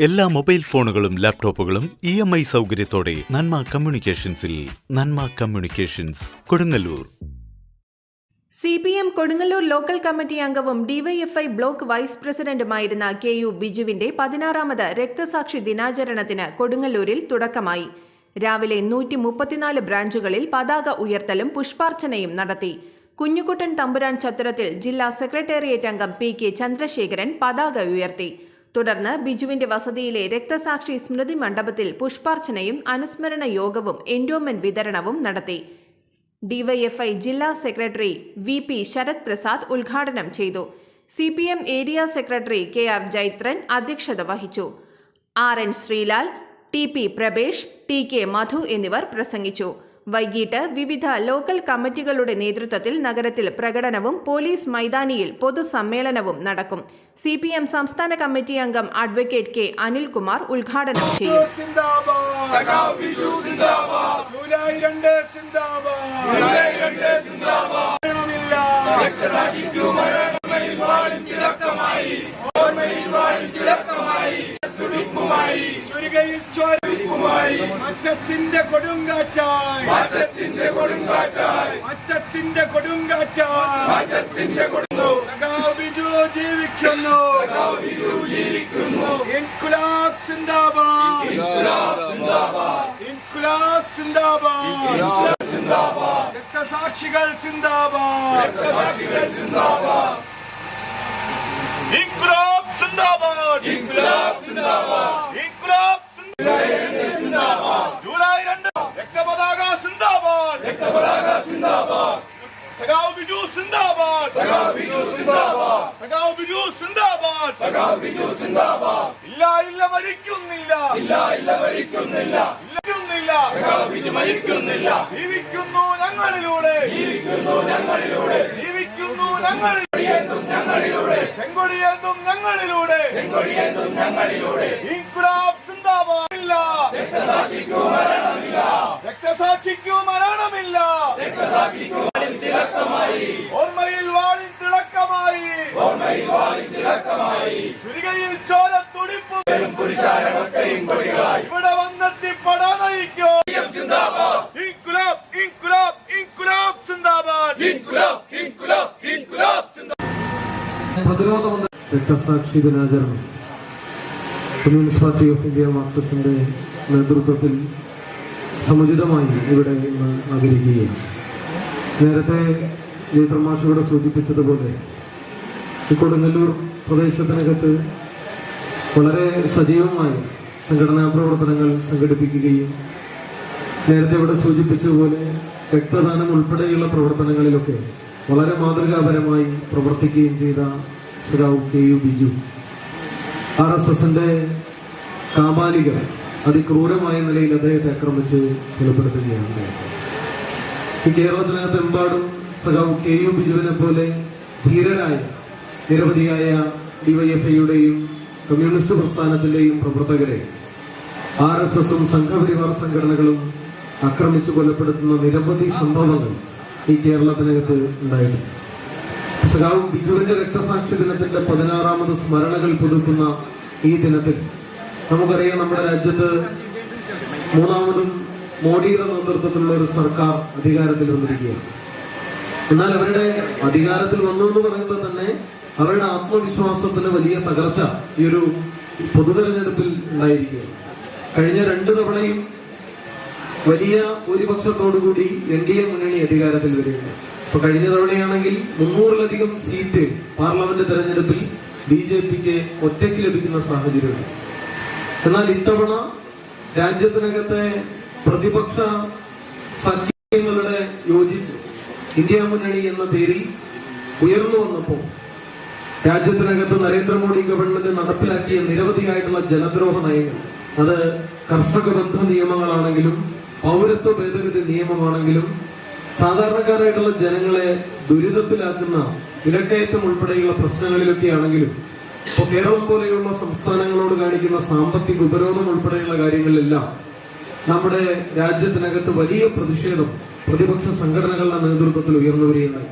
എല്ലാ മൊബൈൽ ഫോണുകളും ലാപ്ടോപ്പുകളും ഇ എം ഐ സൗകര്യത്തോടെ Nanma കമ്മ്യൂണിക്കേഷൻസിൽ Nanma communications Kodungallur. C P M Kodungallur local committee അംഗവും ഡിവൈഎഫ്ഐ ബ്ലോക്ക് വൈസ് പ്രസിഡന്റുമായിരുന്ന കെ യു ബിജുവിന്റെ പതിനാറാമത് രക്തസാക്ഷി ദിനാചരണത്തിന് കൊടുങ്ങല്ലൂരിൽ തുടക്കമായി. രാവിലെ നൂറ്റി മുപ്പത്തിനാല് ബ്രാഞ്ചുകളിൽ പതാക ഉയർത്തലും പുഷ്പാർച്ചനയും നടത്തി. കുഞ്ഞുകുട്ടൻ തമ്പുരാൻ ചത്തുരത്തിൽ ജില്ലാ സെക്രട്ടേറിയറ്റ് അംഗം പി കെ ചന്ദ്രശേഖരൻ പതാക ഉയർത്തി. തുടർന്ന് ബിജുവിന്റെ വസതിയിലെ രക്തസാക്ഷി സ്മൃതി മണ്ഡപത്തിൽ പുഷ്പാർച്ചനയും അനുസ്മരണ യോഗവും എൻഡോമെന്റ് വിതരണവും നടത്തി. ഡിവൈഎഫ്ഐ ജില്ലാ secretary V P Sarath Prasad ഉദ്ഘാടനം ചെയ്തു. C P M area secretary K R Jaithran അധ്യക്ഷത വഹിച്ചു. R N Sreelal T P Prabhesh T K Madhu എന്നിവർ പ്രസംഗിച്ചു. വൈകിട്ട് വിവിധ ലോക്കൽ കമ്മിറ്റികളുടെ നേതൃത്വത്തിൽ നഗരത്തിൽ പ്രകടനവും പോലീസ് മൈതാനിയിൽ പൊതുസമ്മേളനവും നടക്കും. സി പി എം സംസ്ഥാന കമ്മിറ്റി അംഗം അഡ്വക്കേറ്റ് കെ അനിൽകുമാർ ഉദ്ഘാടനം ചെയ്യും. സിന്ദാബാദ്. അച്ചത്തിന്റെ കൊടുങ്കാറ്റായി. അച്ചത്തിന്റെ കൊടുങ്കാറ്റായി. സഖാവ് ബിജു ജീവിക്കുന്നു. ഇൻകുലാബ് സിന്ദാബാദ്. ഇൻകുലാബ് സിന്ദാബാദ്. രക്തസാക്ഷികൾ സിന്ദാബാദ്. ഇൻകുലാബ് സിന്ദാബാദ്. ഇൻകുലാബ് സിന്ദാബാദ്. ഇൻകുലാബ് സിന്ദാബാദ് ജൂലൈ രണ്ട് രക്തപതാക സിന്ദാബാദ് രക്തപതാക സിന്ദാബാദ് സഖാവ് ബിജു സിന്ദാബാദ്. സഖാവ് ബിജു സിന്ദാബാദ്. സഖാവ് ബിജു സിന്ദാബാദ്. സഖാവ് ബിജു സിന്ദാബാദ്. ഇല്ല ഇല്ല മരിക്കുന്നില്ല. ഇല്ല ഇല്ല മരിക്കുന്നില്ല. മരിക്കുന്നില്ല. സഖാവ് ബിജു മരിക്കുന്നില്ല. ജീവിക്കുന്നു ഞങ്ങളിലൂടെ. ജീവിക്കുന്നു ഞങ്ങളിലൂടെ. ജീവിക്കുന്നു ഞങ്ങളിലൂടെ. ഞങ്ങളിലൂടെ. ചെങ്കൊടിയെന്നും ഞങ്ങളിലൂടെ. ചെങ്കൊടിയെന്നും ഞങ്ങളിലൂടെ. ഇൻകുലാബ് സിന്ദാബാദ് ഇല്ല രക്തസാക്ഷിക്കു മരണമില്ല. രക്തസാക്ഷിക്കു മരണമില്ല. ഓർമ്മയിൽ വാളിൻ തിളക്കമായി. ഓർമ്മയിൽ വാളിൻ തിളക്കമായി. ചുരികയിൽ ചോര തുടിപ്പ്. ഇവിടെ വന്നെത്തി പട നയിക്കോ. ഇൻകുലാബ് ഇൻകുലാബ് ഇൻകുലാബ് സിന്ദാബാദ് ഇൻകുലാബ് ഇൻകുലാബ് ഇൻകുലാബ് പ്രതിരോധമുണ്ട് രക്തസാക്ഷി ദിനാചരണം. കമ്മ്യൂണിസ്റ്റ് പാർട്ടി ഓഫ് ഇന്ത്യ മാർക്സിസ്റ്റിന്റെ നേതൃത്വത്തിൽ സമുചിതമായി ഇവിടെ ഇന്ന് ആഗ്രഹിക്കുകയാണ് നേരത്തെ ജയപ്രമാഷയോടെ സൂചിപ്പിച്ചതുപോലെ ഈ കൊടുങ്ങല്ലൂർ പ്രദേശത്തിനകത്ത് വളരെ സജീവമായി സംഘടനാ പ്രവർത്തനങ്ങൾ സംഘടിപ്പിക്കുകയും നേരത്തെ ഇവിടെ സൂചിപ്പിച്ചതുപോലെ രക്തദാനം ഉൾപ്പെടെയുള്ള പ്രവർത്തനങ്ങളിലൊക്കെ വളരെ മാതൃകാപരമായി പ്രവർത്തിക്കുകയും ചെയ്ത ശ്രാവ് K U Biju. R S എസിന്റെ കാമാലികൾ അതിക്രൂരമായ നിലയിൽ അദ്ദേഹത്തെ ആക്രമിച്ച് കൊലപ്പെടുത്തുകയാണ്. ഈ കേരളത്തിനകത്ത് എമ്പാടും സഖാവ് കെ യു ബിജുവിനെ പോലെ ധീരരായ നിരവധിയായ ഡിവൈഎഫ്ഐയുടെയും കമ്മ്യൂണിസ്റ്റ് പ്രസ്ഥാനത്തിന്റെയും പ്രവർത്തകരെ ആർ എസ് എസും സംഘപരിവാർ സംഘടനകളും ആക്രമിച്ചു കൊലപ്പെടുത്തുന്ന നിരവധി സംഭവങ്ങൾ ഈ കേരളത്തിനകത്ത് ഉണ്ടായിട്ടുണ്ട്. സഖാവ് ബിജുവിന്റെ രക്തസാക്ഷി ദിനത്തിന്റെ പതിനാറാമത് സ്മരണകൾ പുതുക്കുന്ന ഈ ദിനത്തിൽ നമുക്കറിയാം നമ്മുടെ രാജ്യത്ത് മൂന്നാമതും മോഡിയുടെ നേതൃത്വത്തിലുള്ള ഒരു സർക്കാർ അധികാരത്തിൽ വന്നിരിക്കുകയാണ്. എന്നാൽ അവരുടെ അധികാരത്തിൽ വന്നു എന്ന് പറയുമ്പോൾ തന്നെ അവരുടെ ആത്മവിശ്വാസത്തിന് വലിയ തകർച്ച ഈ ഒരു പൊതുതെരഞ്ഞെടുപ്പിൽ ഉണ്ടായിരിക്കുക കഴിഞ്ഞ രണ്ടു തവണയും വലിയ ഭൂരിപക്ഷത്തോടുകൂടി എൻ ഡി എ മുന്നണി അധികാരത്തിൽ വരികയാണ്. ഇപ്പൊ കഴിഞ്ഞ തവണയാണെങ്കിൽ മുന്നൂറിലധികം സീറ്റ് പാർലമെന്റ് തെരഞ്ഞെടുപ്പിൽ ബി ജെ പിക്ക് ഒറ്റയ്ക്ക് ലഭിക്കുന്ന സാഹചര്യമുണ്ട്. എന്നാൽ ഇത്തവണ രാജ്യത്തിനകത്തെ പ്രതിപക്ഷ സഖ്യങ്ങളുടെ യോജിപ്പ് ഇന്ത്യ മുന്നണി എന്ന പേരിൽ ഉയർന്നു വന്നപ്പോൾ രാജ്യത്തിനകത്ത് നരേന്ദ്രമോദി ഗവൺമെന്റ് നടപ്പിലാക്കിയ നിരവധിയായിട്ടുള്ള ജനദ്രോഹ നയങ്ങൾ. അത് കർഷക ബന്ധ നിയമങ്ങളാണെങ്കിലും പൗരത്വ ഭേദഗതി നിയമമാണെങ്കിലും സാധാരണക്കാരായിട്ടുള്ള ജനങ്ങളെ ദുരിതത്തിലാക്കുന്ന വിലക്കയറ്റം ഉൾപ്പെടെയുള്ള പ്രശ്നങ്ങളിലൊക്കെ ആണെങ്കിലും ഇപ്പൊ കേരളം പോലെയുള്ള സംസ്ഥാനങ്ങളോട് കാണിക്കുന്ന സാമ്പത്തിക ഉപരോധം ഉൾപ്പെടെയുള്ള കാര്യങ്ങളിലെല്ലാം നമ്മുടെ രാജ്യത്തിനകത്ത് വലിയ പ്രതിഷേധം പ്രതിപക്ഷ സംഘടനകളുടെ നേതൃത്വത്തിൽ ഉയർന്നു വരികയുണ്ടായി